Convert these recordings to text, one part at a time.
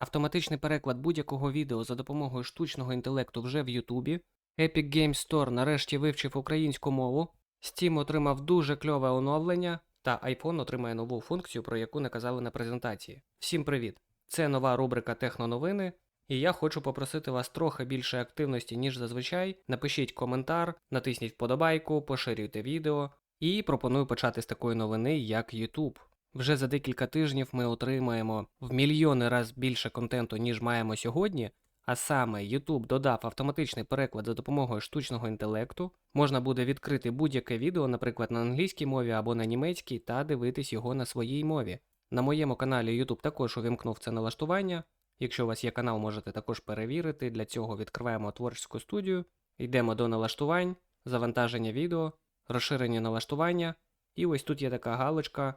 Автоматичний переклад будь-якого відео за допомогою штучного інтелекту вже в Ютубі. Epic Games Store нарешті вивчив українську мову. Steam отримав дуже кльове оновлення, та iPhone отримає нову функцію, про яку не казали на презентації. Всім привіт! Це нова рубрика Техноновини, і я хочу попросити вас трохи більше активності, ніж зазвичай. Напишіть коментар, натисніть вподобайку, поширюйте відео. І пропоную почати з такої новини, як YouTube. Вже за декілька тижнів ми отримаємо в мільйони раз більше контенту, ніж маємо сьогодні. А саме YouTube додав автоматичний переклад за допомогою штучного інтелекту. Можна буде відкрити будь-яке відео, наприклад, на англійській мові або на німецькій, та дивитись його на своїй мові. На моєму каналі YouTube також увімкнув це налаштування. Якщо у вас є канал, можете також перевірити. Для цього відкриваємо творчу студію, йдемо до налаштувань, завантаження відео, розширення налаштування. І ось тут є така галочка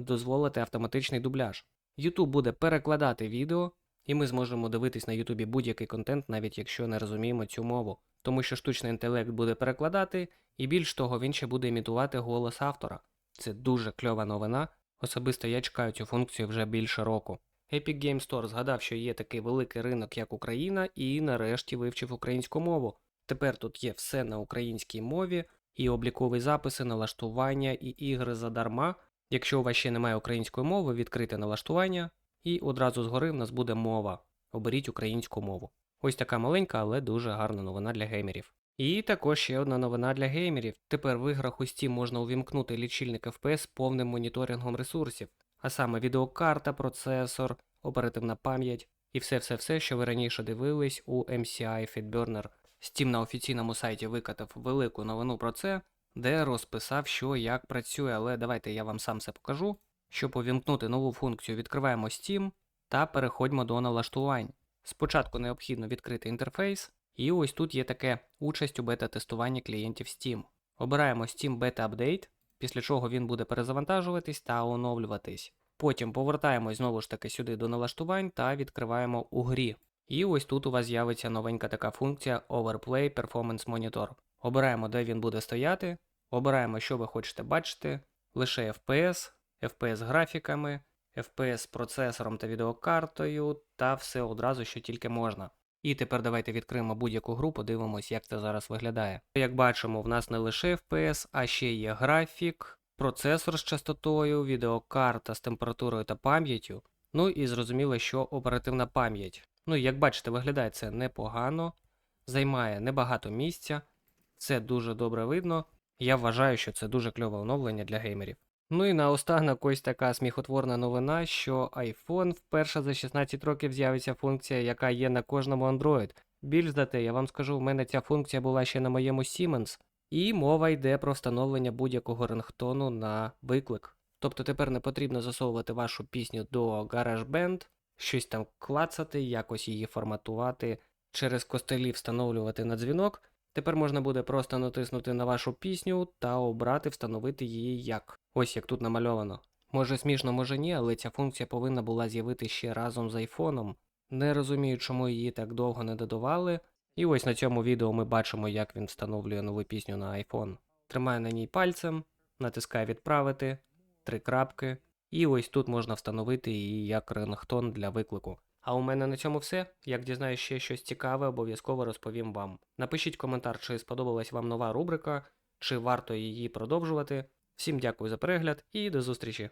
дозволити автоматичний дубляж. YouTube буде перекладати відео, і ми зможемо дивитись на YouTube будь-який контент, навіть якщо не розуміємо цю мову. Тому що штучний інтелект буде перекладати, і більш того, він ще буде імітувати голос автора. Це дуже кльова новина. Особисто я чекаю цю функцію вже більше року. Epic Games Store згадав, що є такий великий ринок, як Україна, і нарешті вивчив українську мову. Тепер тут є все на українській мові, і облікові записи, налаштування, і ігри задарма. Якщо у вас ще немає української мови, відкрите налаштування, і одразу згори в нас буде мова. Оберіть українську мову. Ось така маленька, але дуже гарна новина для геймерів. І також ще одна новина для геймерів. Тепер в іграх у Steam можна увімкнути лічильник FPS повним моніторингом ресурсів, а саме відеокарта, процесор, оперативна пам'ять і все-все-все, що ви раніше дивились у MCI FitBurner. Steam на офіційному сайті викатав велику новину про це, де розписав, що як працює, але давайте я вам сам це покажу. Щоб увімкнути нову функцію, відкриваємо Steam та переходьмо до налаштувань. Спочатку необхідно відкрити інтерфейс, і ось тут є таке участь у бета-тестуванні клієнтів Steam. Обираємо Steam Beta Update, після чого він буде перезавантажуватись та оновлюватись. Потім повертаємось знову ж таки сюди до налаштувань та відкриваємо у грі. І ось тут у вас з'явиться новенька така функція Overplay Performance Monitor. Обираємо, де він буде стояти, обираємо, що ви хочете бачити, лише FPS, FPS графіками, FPS процесором та відеокартою, та все одразу, що тільки можна. І тепер давайте відкриємо будь-яку гру, подивимось, як це зараз виглядає. Як бачимо, в нас не лише FPS, а ще є графік, процесор з частотою, відеокарта з температурою та пам'яттю. Ну і зрозуміло, що оперативна пам'ять. Ну як бачите, виглядає це непогано, займає небагато місця, це дуже добре видно. Я вважаю, що це дуже кльове оновлення для геймерів. Ну і наостанок ось така сміхотворна новина, що iPhone вперше за 16 років з'явиться функція, яка є на кожному Android. Більш за те, я вам скажу, в мене ця функція була ще на моєму Siemens, і мова йде про встановлення будь-якого рингтону на виклик. Тобто тепер не потрібно засовувати вашу пісню до GarageBand, щось там клацати, якось її форматувати, через костелі встановлювати на дзвінок. Тепер можна буде просто натиснути на вашу пісню та обрати встановити її як. Ось як тут намальовано. Може смішно, може ні, але ця функція повинна була з'явити ще разом з айфоном. Не розумію, чому її так довго не додавали. І ось на цьому відео ми бачимо, як він встановлює нову пісню на iPhone. Тримає на ній пальцем, натискає відправити, три крапки. І ось тут можна встановити її як рингтон для виклику. А у мене на цьому все. Як дізнаюсь ще щось цікаве, обов'язково розповім вам. Напишіть коментар, чи сподобалась вам нова рубрика, чи варто її продовжувати. Всім дякую за перегляд і до зустрічі!